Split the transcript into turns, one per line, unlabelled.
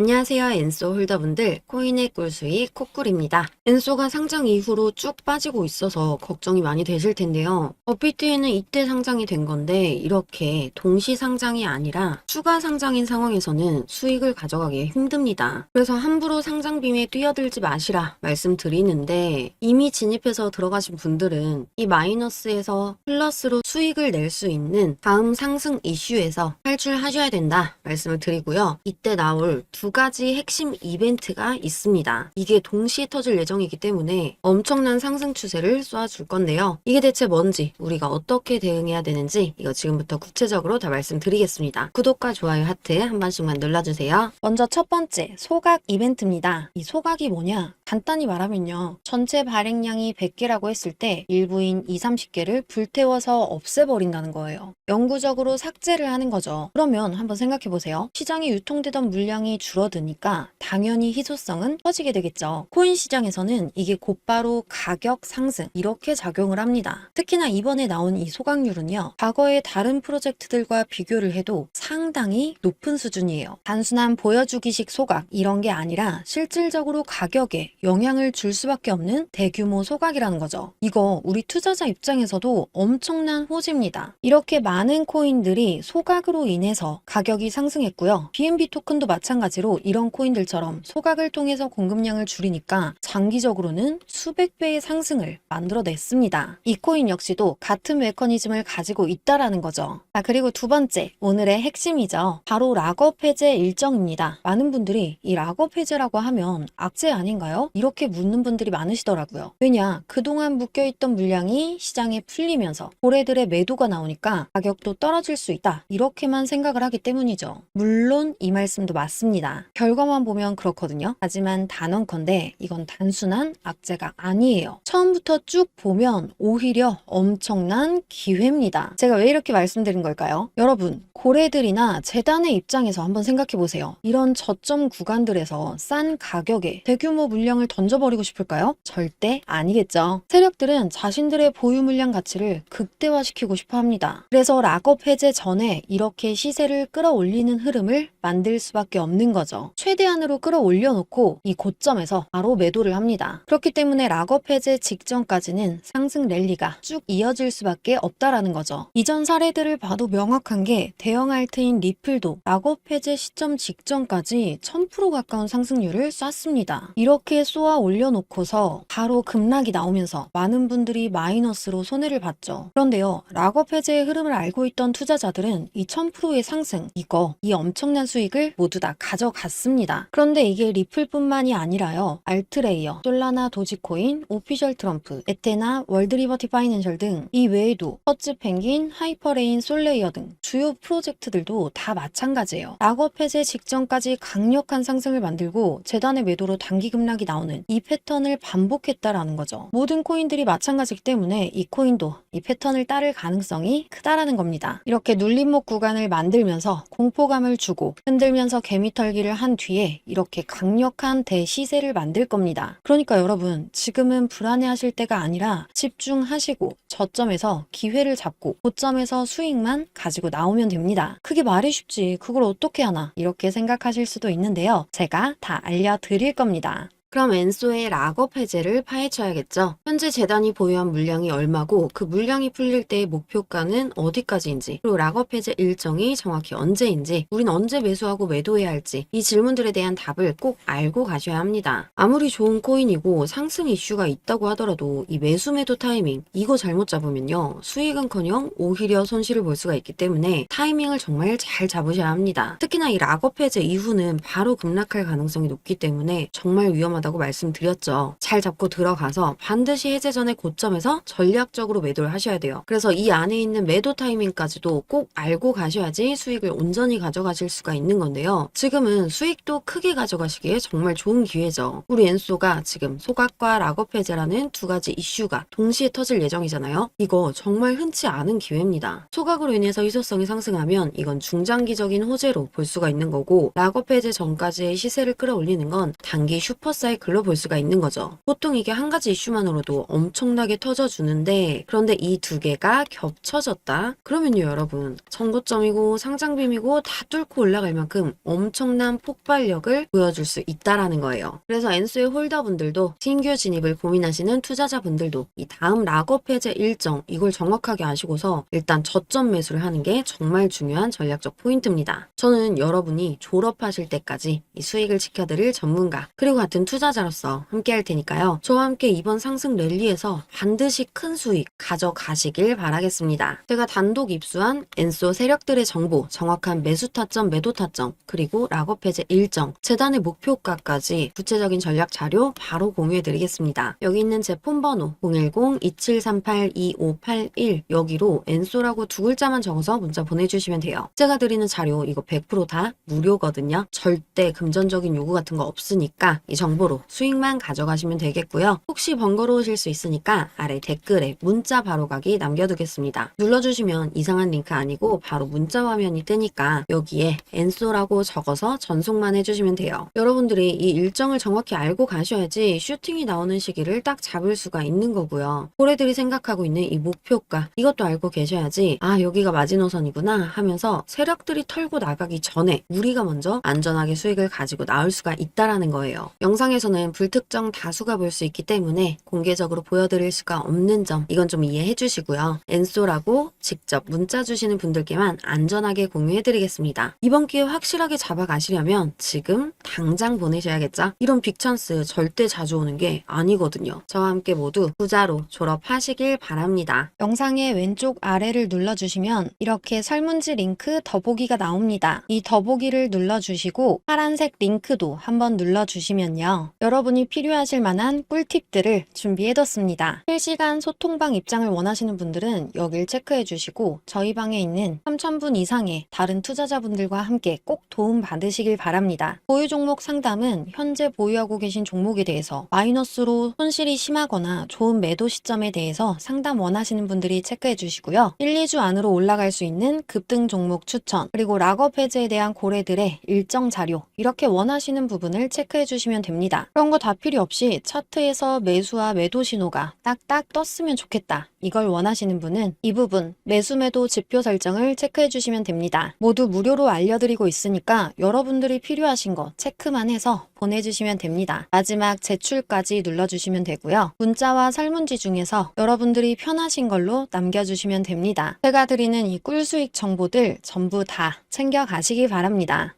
안녕하세요 엔소 홀더분들 코인의 꿀수익 코꿀입니다. 엔소가 상장 이후로 쭉 빠지고 있어서 걱정이 많이 되실 텐데요. 업비트에는 이때 상장이 된 건데 이렇게 동시 상장이 아니라 추가 상장인 상황에서는 수익을 가져가기 힘듭니다. 그래서 함부로 상장 빔에 뛰어들지 마시라 말씀드리는데 이미 진입해서 들어가신 분들은 이 마이너스에서 플러스로 수익을 낼 수 있는 다음 상승 이슈에서 탈출하셔야 된다 말씀을 드리고요. 이때 나올 두 가지 핵심 이벤트가 있습니다. 이게 동시에 터질 예정이기 때문에 엄청난 상승 추세를 쏘아줄 건데요. 이게 대체 뭔지 우리가 어떻게 대응해야 되는지 이거 지금부터 구체적으로 다 말씀드리겠습니다. 구독과 좋아요 하트 한 번씩만 눌러주세요. 먼저 첫 번째 소각 이벤트입니다. 이 소각이 뭐냐? 간단히 말하면요. 전체 발행량이 100개라고 했을 때 일부인 2, 30개를 불태워서 없애버린다는 거예요. 영구적으로 삭제를 하는 거죠. 그러면 한번 생각해 보세요. 시장에 유통되던 물량이 줄어드니까 당연히 희소성은 커지게 되겠죠. 코인 시장에서는 이게 곧바로 가격 상승 이렇게 작용을 합니다. 특히나 이번에 나온 이 소각률은요. 과거의 다른 프로젝트들과 비교를 해도 상당히 높은 수준이에요. 단순한 보여주기식 소각 이런 게 아니라 실질적으로 가격에 영향을 줄 수밖에 없는 대규모 소각이라는 거죠. 이거 우리 투자자 입장에서도 엄청난 호재입니다. 이렇게 많은 코인들이 소각으로 인해서 가격이 상승했고요. BNB 토큰도 마찬가지로 이런 코인들처럼 소각을 통해서 공급량을 줄이니까 장기적으로는 수백 배의 상승을 만들어냈습니다. 이 코인 역시도 같은 메커니즘을 가지고 있다라는 거죠. 자, 그리고 두 번째, 오늘의 핵심이죠. 바로 락업 해제 일정입니다. 많은 분들이 이 락업 해제라고 하면 악재 아닌가요? 이렇게 묻는 분들이 많으시더라고요. 왜냐, 그동안 묶여있던 물량이 시장에 풀리면서 고래들의 매도가 나오니까 가격도 떨어질 수 있다. 이렇게만 생각을 하기 때문이죠. 물론 이 말씀도 맞습니다. 결과만 보면 그렇거든요. 하지만 단언컨대 이건 단순한 악재가 아니에요. 처음부터 쭉 보면 오히려 엄청난 기회입니다. 제가 왜 이렇게 말씀드린 걸까요? 여러분, 고래들이나 재단의 입장에서 한번 생각해 보세요. 이런 저점 구간들에서 싼 가격에 대규모 물량을 던져버리고 싶을까요? 절대 아니겠죠. 세력들은 자신들의 보유 물량 가치를 극대화시키고 싶어 합니다. 그래서 락업 해제 전에 이렇게 시세를 끌어올리는 흐름을 만들 수밖에 없는 거죠. 최대한으로 끌어올려 놓고 이 고점에서 바로 매도를 합니다. 그렇기 때문에 락업 해제 직전까지는 상승 랠리가 쭉 이어질 수밖에 없다라는 거죠. 이전 사례들을 봐도 명확한 게 대형 알트인 리플도 락업 해제 시점 직전까지 1000% 가까운 상승률을 쐈습니다. 이렇게 쏘아 올려놓고서 바로 급락이 나오면서 많은 분들이 마이너스로 손해를 봤죠. 그런데요, 락업 해제의 흐름을 알고 있던 투자자들은 이 1000%의 상승, 이거, 이 엄청난 수익을 모두 다 가져갔습니다. 그런데 이게 리플뿐만이 아니라요, 알트레이어, 솔라나 도지코인, 오피셜 트럼프, 에테나, 월드리버티 파이낸셜 등 이 외에도 퍼츠 펭귄, 하이퍼레인, 솔레이어 등 주요 프로젝트들도 다 마찬가지예요. 락업 해제 직전까지 강력한 상승을 만들고 재단의 매도로 단기 급락이 나 오는 이 패턴을 반복했다라는 거죠. 모든 코인들이 마찬가지이기 때문에 이 코인도 이 패턴을 따를 가능성이 크다라는 겁니다. 이렇게 눌림목 구간을 만들면서 공포감을 주고 흔들면서 개미털기를 한 뒤에 이렇게 강력한 대시세를 만들 겁니다. 그러니까 여러분 지금은 불안해하실 때가 아니라 집중하시고 저점에서 기회를 잡고 고점에서 수익만 가지고 나오면 됩니다. 그게 말이 쉽지 그걸 어떻게 하나 이렇게 생각하실 수도 있는데요. 제가 다 알려드릴 겁니다. 그럼 엔소의 락업 해제를 파헤쳐야겠죠. 현재 재단이 보유한 물량이 얼마고 그 물량이 풀릴 때의 목표가는 어디까지인지 그리고 락업 해제 일정이 정확히 언제인지 우린 언제 매수하고 매도해야 할지 이 질문들에 대한 답을 꼭 알고 가셔야 합니다. 아무리 좋은 코인이고 상승 이슈가 있다고 하더라도 이 매수 매도 타이밍 이거 잘못 잡으면요 수익은커녕 오히려 손실을 볼 수가 있기 때문에 타이밍을 정말 잘 잡으셔야 합니다. 특히나 이 락업 해제 이후는 바로 급락할 가능성이 높기 때문에 정말 위험 하다고 말씀드렸죠. 잘 잡고 들어가서 반드시 해제 전에 고점에서 전략적으로 매도를 하셔야 돼요. 그래서 이 안에 있는 매도 타이밍까지도 꼭 알고 가셔야지 수익을 온전히 가져가실 수가 있는 건데요. 지금은 수익도 크게 가져가시기에 정말 좋은 기회죠. 우리 엔소가 지금 소각과 락업 해제라는 두 가지 이슈가 동시에 터질 예정이잖아요. 이거 정말 흔치 않은 기회입니다. 소각으로 인해서 희소성이 상승하면 이건 중장기적인 호재로 볼 수가 있는 거고 락업 해제 전까지의 시세를 끌어올리는 건 단기 슈퍼사이 사이클로 볼 수가 있는 거죠. 보통 이게 한 가지 이슈만으로도 엄청나게 터져주는데 그런데 이 두 개가 겹쳐졌다? 그러면요 여러분 정고점이고 상장빔이고 다 뚫고 올라갈 만큼 엄청난 폭발력을 보여줄 수 있다라는 거예요. 그래서 엔소의 홀더분들도 신규 진입을 고민하시는 투자자분들도 이 다음 락업 해제 일정 이걸 정확하게 아시고서 일단 저점 매수를 하는 게 정말 중요한 전략적 포인트입니다. 저는 여러분이 졸업하실 때까지 이 수익을 지켜드릴 전문가 그리고 같은 투자 자로서 함께 할 테니까요. 저와 함께 이번 상승 랠리에서 반드시 큰 수익 가져가시길 바라겠습니다. 제가 단독 입수한 엔소 세력들의 정보, 정확한 매수 타점, 매도 타점, 그리고 락업 해제 일정, 재단의 목표가까지 구체적인 전략 자료 바로 공유해 드리겠습니다. 여기 있는 제 폰 번호 010-2738-2581 여기로 엔소라고 두 글자만 적어서 문자 보내주시면 돼요. 제가 드리는 자료 이거 100%다 무료거든요. 절대 금전적인 요구 같은 거 없으니까 이 정보로 수익만 가져가시면 되겠고요. 혹시 번거로우실 수 있으니까 아래 댓글에 문자 바로 가기 남겨두겠습니다. 눌러주시면 이상한 링크 아니고 바로 문자 화면이 뜨니까 여기에 엔소라고 적어서 전송만 해주시면 돼요. 여러분들이 이 일정을 정확히 알고 가셔야지 슈팅이 나오는 시기를 딱 잡을 수가 있는 거고요. 고래들이 생각하고 있는 이 목표가 이것도 알고 계셔야지 아 여기가 마지노선이구나 하면서 세력들이 털고 나가기 전에 우리가 먼저 안전하게 수익을 가지고 나올 수가 있다라는 거예요. 영상에 서는 불특정 다수가 볼 수 있기 때문에 공개적으로 보여드릴 수가 없는 점 이건 좀 이해해 주시고요. 엔소라고 직접 문자 주시는 분들께만 안전하게 공유해 드리겠습니다. 이번 기회 확실하게 잡아가시려면 지금 당장 보내셔야겠죠? 이런 빅찬스 절대 자주 오는 게 아니거든요. 저와 함께 모두 부자로 졸업하시길 바랍니다.
영상의 왼쪽 아래를 눌러주시면 이렇게 설문지 링크 더보기가 나옵니다. 이 더보기를 눌러주시고 파란색 링크도 한번 눌러주시면요. 여러분이 필요하실 만한 꿀팁들을 준비해뒀습니다. 실시간 소통방 입장을 원하시는 분들은 여길 체크해 주시고 저희 방에 있는 3,000분 이상의 다른 투자자분들과 함께 꼭 도움 받으시길 바랍니다. 보유 종목 상담은 현재 보유하고 계신 종목에 대해서 마이너스로 손실이 심하거나 좋은 매도 시점에 대해서 상담 원하시는 분들이 체크해 주시고요. 1, 2주 안으로 올라갈 수 있는 급등 종목 추천, 그리고 락업 해제에 대한 고래들의 일정 자료, 이렇게 원하시는 부분을 체크해 주시면 됩니 다. 그런 거 다 필요 없이 차트에서 매수와 매도 신호가 딱딱 떴으면 좋겠다. 이걸 원하시는 분은 이 부분 매수 매도 지표 설정을 체크해 주시면 됩니다. 모두 무료로 알려드리고 있으니까 여러분들이 필요하신 거 체크만 해서 보내주시면 됩니다. 마지막 제출까지 눌러주시면 되고요. 문자와 설문지 중에서 여러분들이 편하신 걸로 남겨주시면 됩니다. 제가 드리는 이 꿀수익 정보들 전부 다 챙겨가시기 바랍니다.